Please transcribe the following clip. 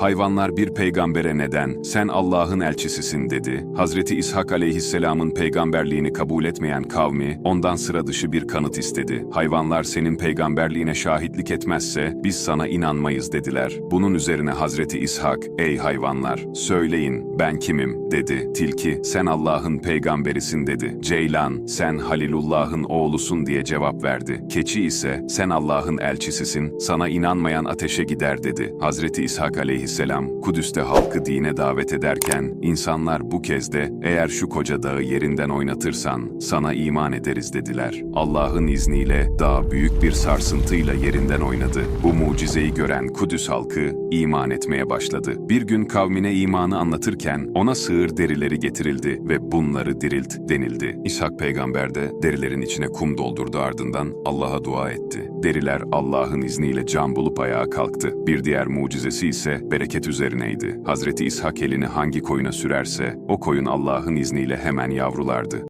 Hayvanlar bir peygambere neden, sen Allah'ın elçisisin dedi. Hazreti İshak aleyhisselamın peygamberliğini kabul etmeyen kavmi, ondan sıra dışı bir kanıt istedi. Hayvanlar senin peygamberliğine şahitlik etmezse, biz sana inanmayız dediler. Bunun üzerine Hazreti İshak, ey hayvanlar, söyleyin, ben kimim, dedi. Tilki, sen Allah'ın peygamberisin dedi. Ceylan, sen Halilullah'ın oğlusun diye cevap verdi. Keçi ise, sen Allah'ın elçisisin, sana inanmayan ateşe gider dedi. Hazreti İshak aleyhisselam, Kudüs'te halkı dine davet ederken, insanlar bu kez de, eğer şu koca dağı yerinden oynatırsan, sana iman ederiz dediler. Allah'ın izniyle, dağ büyük bir sarsıntıyla yerinden oynadı. Bu mucizeyi gören Kudüs halkı, iman etmeye başladı. Bir gün kavmine imanı anlatırken, ona sığır derileri getirildi ve bunları dirilt denildi. İshak peygamber de derilerin içine kum doldurdu ardından Allah'a dua etti. Deriler Allah'ın izniyle can bulup ayağa kalktı. Bir diğer mucizesi ise bereket üzerineydi. Hazreti İshak elini hangi koyuna sürerse o koyun Allah'ın izniyle hemen yavrulardı.